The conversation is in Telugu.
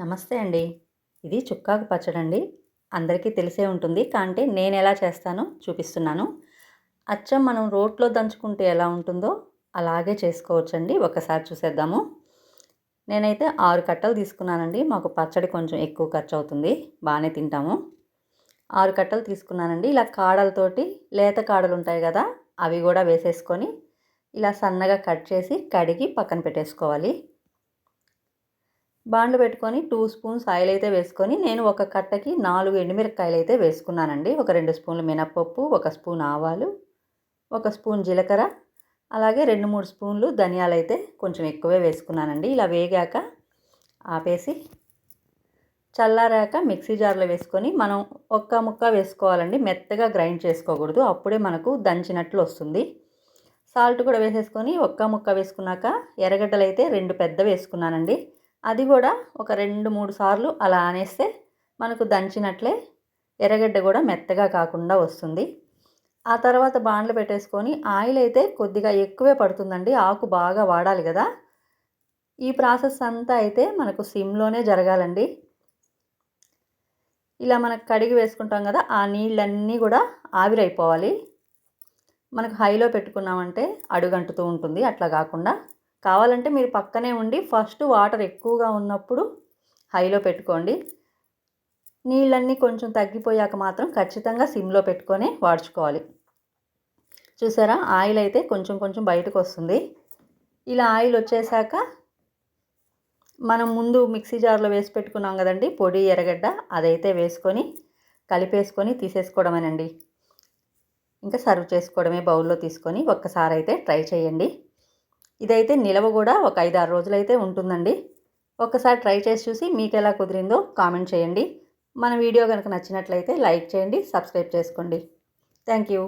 నమస్తే అండి. ఇది చుక్కాకు పచ్చడండి. అందరికీ తెలిసే ఉంటుంది. కాంటే నేను ఎలా చేస్తానో చూపిస్తున్నాను. అచ్చం మనం రోట్లో దంచుకుంటే ఎలా ఉంటుందో అలాగే చేసుకోవచ్చండి. ఒకసారి చూసేద్దాము. నేనైతే ఆరు కట్టలు తీసుకున్నానండి. మాకు పచ్చడి కొంచెం ఎక్కువ ఖర్చు అవుతుంది బాగానే తింటాము. ఆరు కట్టలు తీసుకున్నానండి. ఇలా కాడలతోటి లేత కాడలు ఉంటాయి కదా అవి కూడా వేసేసుకొని ఇలా సన్నగా కట్ చేసి కడిగి పక్కన పెట్టేసుకోవాలి. బాండ్లు పెట్టుకొని టూ స్పూన్స్ ఆయిల్ అయితే వేసుకొని నేను ఒక కట్టకి నాలుగు ఎండుమిరపకాయలు అయితే వేసుకున్నానండి. ఒక రెండు స్పూన్లు మినప్పప్పు ఒక స్పూన్ ఆవాలు ఒక స్పూన్ జీలకర్ర అలాగే రెండు మూడు స్పూన్లు ధనియాలు అయితే కొంచెం ఎక్కువే వేసుకున్నానండి. ఇలా వేగాక ఆపేసి చల్లారాక మిక్సీ జార్లో వేసుకొని మనం ఒక్క ముక్క వేసుకోవాలండి. మెత్తగా గ్రైండ్ చేసుకోకూడదు. అప్పుడే మనకు దంచినట్లు వస్తుంది. సాల్ట్ కూడా వేసేసుకొని ఒక్క ముక్క వేసుకున్నాక ఎర్రగడ్డలు అయితే రెండు పెద్ద వేసుకున్నానండి. అది కూడా ఒక రెండు మూడు సార్లు అలా అనేస్తే మనకు దంచినట్లే ఎర్రగడ్డ కూడా మెత్తగా కాకుండా వస్తుంది. ఆ తర్వాత బాండ్లు పెట్టేసుకొని ఆయిల్ అయితే కొద్దిగా ఎక్కువే పడుతుందండి. ఆకు బాగా వాడాలి కదా. ఈ ప్రాసెస్ అంతా అయితే మనకు సిమ్లోనే జరగాలండి. ఇలా మనకు కడిగి వేసుకుంటాం కదా ఆ నీళ్ళన్నీ కూడా ఆవిరైపోవాలి. మనకు హైలో పెట్టుకున్నామంటే అడుగంటుతూ ఉంటుంది. అట్లా కాకుండా కావాలంటే మీరు పక్కనే ఉండి ఫస్ట్ వాటర్ ఎక్కువగా ఉన్నప్పుడు హైలో పెట్టుకోండి. నీళ్ళన్నీ కొంచెం తగ్గిపోయాక మాత్రం ఖచ్చితంగా సిమ్లో పెట్టుకొని వాడ్చుకోవాలి. చూసారా? ఆయిల్ అయితే కొంచెం కొంచెం బయటకు వస్తుంది. ఇలా ఆయిల్ వచ్చేసాక మనం ముందు మిక్సీ జార్లో వేసి పెట్టుకున్నాం కదండి పొడి ఎర్రగడ్డ అదైతే వేసుకొని కలిపేసుకొని తీసేసుకోవడమేనండి. ఇంకా సర్వ్ చేసుకోవడమే బౌల్లో తీసుకొని ఒక్కసారి అయితే ట్రై చేయండి. ఇదైతే నిలవ కూడా ఒక ఐదు ఆరు రోజులైతే ఉంటుందండి. ఒక్కసారి ట్రై చేసి చూసి మీకు ఎలా కుదిరిందో కామెంట్ చేయండి. మన వీడియో కనుక నచ్చినట్లయితే లైక్ చేయండి సబ్స్క్రైబ్ చేసుకోండి. Thank you.